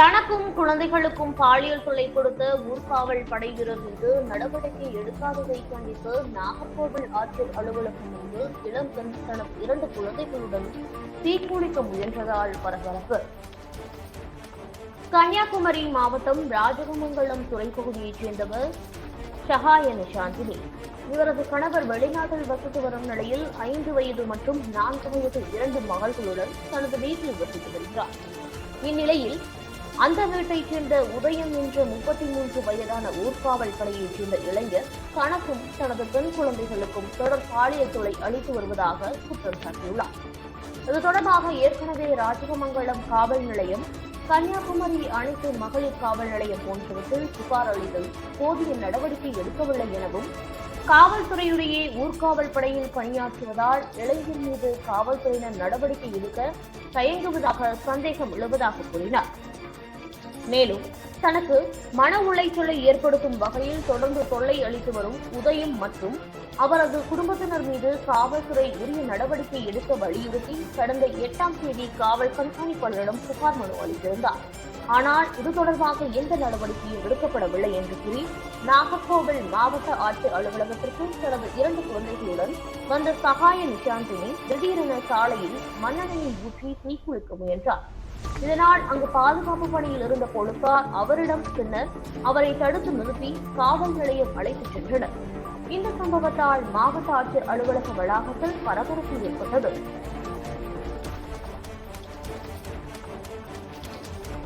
தனக்கும் குழந்தைகளுக்கும் பாலியல் தொல்லை கொடுத்த ஊர்காவல் படையினர் மீது நடவடிக்கை எடுக்காததை கண்டித்து நாகர்கோவில் ஆட்சியர் அலுவலகம் முன்பு இளம் பெண் தனது இரண்டு குழந்தைகளுடன் தீக்குளிக்க முயன்றதால் பரபரப்பு. கன்னியாகுமரி மாவட்டம் ராஜகமங்கலம் துறைப்பகுதியைச் சேர்ந்தவர் ஷஹாய நிஷாந்தினி. இவரது கணவர் வெளிநாட்டில் வசித்து வரும் நிலையில் ஐந்து வயது மற்றும் நான்கு வயது இரண்டு மகள்களுடன் தனது வீட்டில் வசித்து வருகிறார். இந்நிலையில் அந்த வீட்டைச் சேர்ந்த உதயம் என்ற முப்பத்தி மூன்று வயதான ஊர்காவல் படையைச் சேர்ந்த இளைஞர் தனக்கும் தனது பெண் குழந்தைகளுக்கும் தொடர் பாலியல் தொலை அளித்து வருவதாக குற்றம் சாட்டியுள்ளார். இது தொடர்பாக ஏற்கனவே ராஜகமங்கலம் காவல் நிலையம் கன்னியாகுமரி அனைத்து மகளிர் காவல் நிலையம் போன்றவற்றில் புகார் அளித்தும் போதிய நடவடிக்கை எடுக்கவில்லை எனவும் காவல்துறையுடைய ஊர்காவல் படையில் பணியாற்றுவதால் இளைஞர் மீது காவல்துறையினர் நடவடிக்கை எடுக்க தயங்குவதாக சந்தேகம் எழுவதாக கூறினார். மேலும் தனக்கு மன உளைச்சலை ஏற்படுத்தும் வகையில் தொடர்ந்து தொல்லை அளித்து வரும் உதயம் மற்றும் அவரது குடும்பத்தினர் மீது காவல்துறை உரிய நடவடிக்கை எடுக்க வலியுறுத்தி கடந்த எட்டாம் தேதி காவல் கண்காணிப்பாளரிடம் புகார் மனு அளித்திருந்தார். ஆனால் இது தொடர்பாக எந்த நடவடிக்கையும் எடுக்கப்படவில்லை என்று கூறி நாகர்கோவில் மாவட்ட ஆட்சியர் அலுவலகத்திற்கு தனது இரண்டு குழந்தைகளுடன் வந்த சகாய நிஷாந்தினி திடீரென சாலையில் மண்ணெண்ணெயை ஊற்றி தீக்குளிக்க முயன்றார். இதனால் அங்கு பாதுகாப்பு பணியில் இருந்த போலீசார் அவரிடம் பின்னர் அவரை தடுத்து நிறுத்தி காவல் நிலையம் அழைத்துச் சென்றனர். இந்த சம்பவத்தால் மாவட்ட ஆட்சியர் அலுவலக வளாகத்தில் பரபரப்பு ஏற்பட்டது.